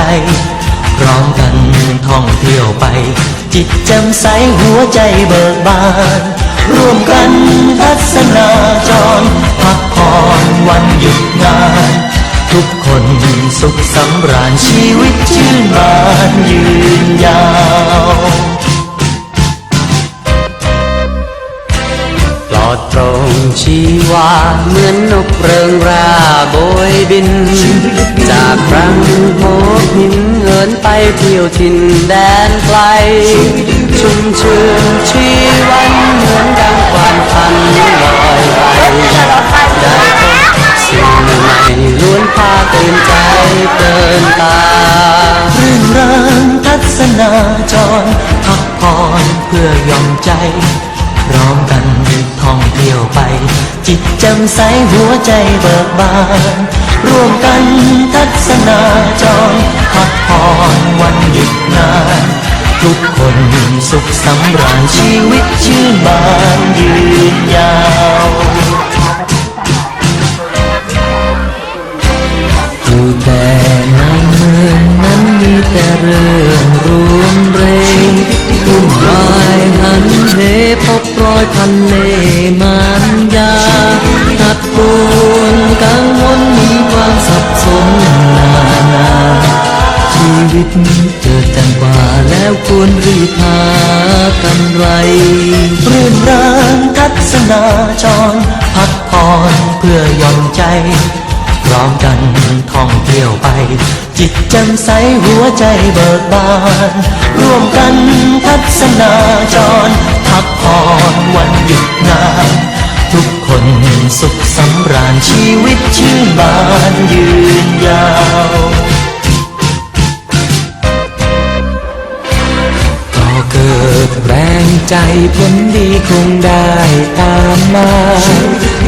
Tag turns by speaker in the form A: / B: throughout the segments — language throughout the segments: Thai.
A: ใจพร้อมกันท่องเที่ยวไป จิตแจ่มใสหัวใจเบิกบาน ร่วมกันทัศนาจรพักผ่อนวันหยุดงาน ทุกคนสุขสำราญชีวิตชื่นบานยืนยาว
B: งชีวาเหมือนนกเริงราโบยบิน จากครั้งโมหินเหินไปเที่ยวถิ่นแดนไกล ชุ่มชื่นชีวันเหมือนดังความพันลอยไปได้พบสิ่งใหม่ล้วนพาตื่นใจเกินตาเรื่
A: นเริงทัศนาจรพักผ่อนเพื่อย่อมใจพร้อมกัน ท่องเที่ยวไป จิตแจ่มใสหัวใจเบิกบาน ร่วมกันทัศนาจรพักผ่อนวันหยุดงาน ทุกคนสุขสำราญชีวิตชื่นบานยืนยาว แต่เรื่องรุนเรงวุ่นวายหันเหพบรอยพันเลมันยาหัดปวนกังวลมีความสับสนนานาชีวิตเกิดจังหวะแล้วควรรีบหากำไรรื่นเริงทัศนาจรพักผ่อนเพื่อย่อนใจพร้อมกันท่องเที่ยวไป จิตแจ่มใสหัวใจเบิกบาน ร่วมกันทัศนาจรพักผ่อนวันหยุดงาน ทุกคนสุขสำราญชีวิตชื่นบานยืนยาว
B: ใจผลดีคงได้ตามมา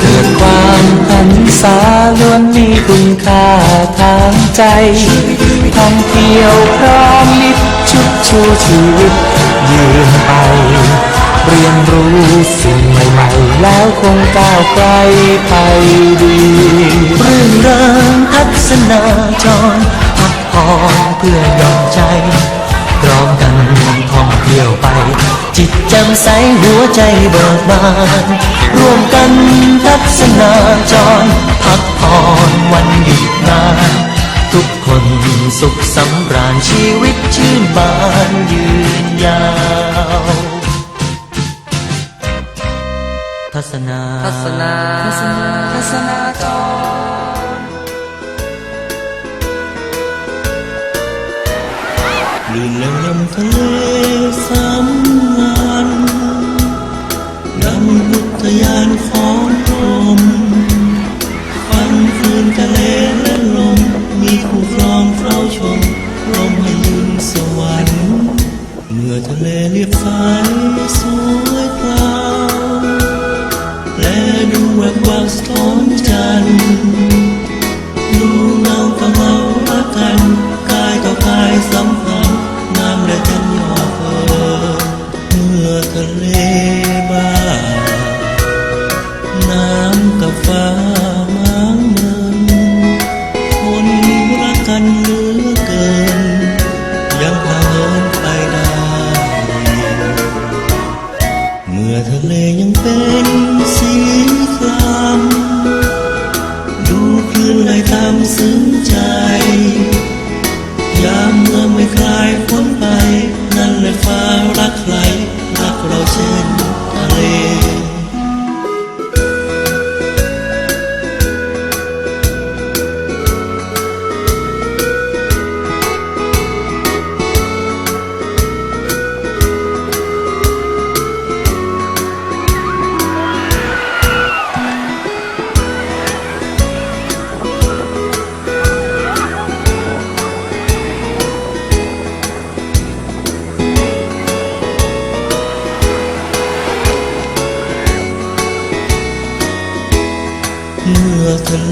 B: เกิดความหันษาล้วนมีคุณค่าทางใจท่องเที่ยวพร้อมมิตรชุดชูชีวิตยืนไป เรียนรู้สิ่งใหม่ๆ แล้วคงก้าวไกลไปดีเรื่
A: นเริงทัศนาจรพักผ่อนเพื่อย่อนใจ จิตแจ่มใสหัวใจเบิกบาน ร่วมกันทัศนาจร พักผ่อนวันหยุดงาน ทุกคนสุขสำราญชีวิตชื่นบานยืนยาว ทัศนา
B: ทัศนาทัศนาจร
A: ลื่นลงลำทะเลสำงานดำอุทยานของลมฟังคืนทะเลและลม มีคู่ครองเฝ้าชมลมให้ยืนสวรรค์ เมื่อทะเลเรียบสายสวยกลา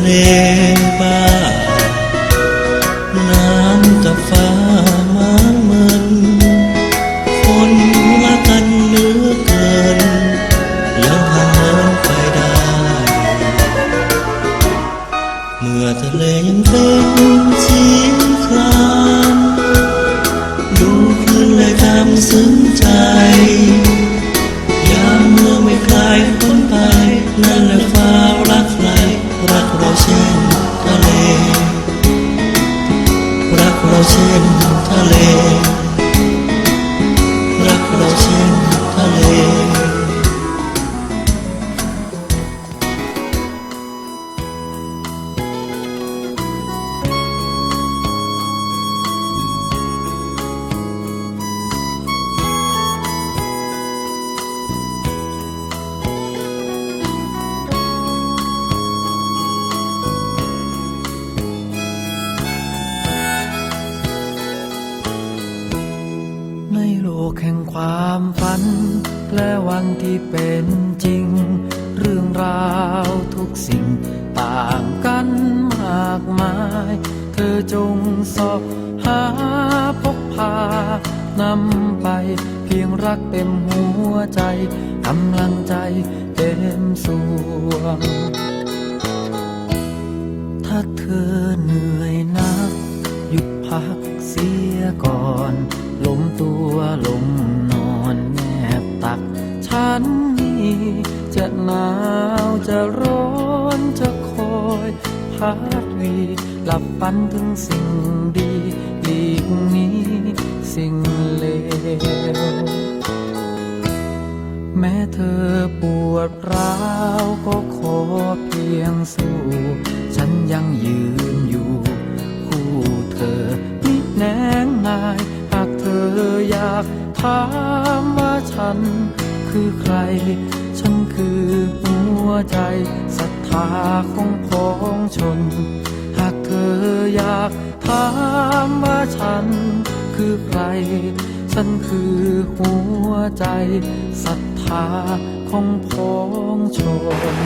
A: มื่อ เป็นจริง เรื่องรา
C: วทุกสิ่งต่างกันมากมาย เธอจงสอบหาพกพานำไป เพียงรักเต็มหัวใจกำลังใจเต็มส่วง ถ้าเธอเหนื่อยนัก หยุดพักเสียก่อน ลมตัวลงนอนแนบ ฉันนี่จะหนาวจะร้อนจะคอยพัดวีหลับฝันถึงสิ่งดีหลีกนี้สิ่งเลวแม้เธอปวดร้าวก็ขอเพียงสู้ ฉันยังยืนอยู่ คู่เธอมิแนงนาย หากเธออยากถามว่าฉัน คือใคร ฉันคือหัวใจศรัทธาของของชน หากเธออยากถามว่าฉันคือใคร ฉันคือหัวใจศรัทธาของของชน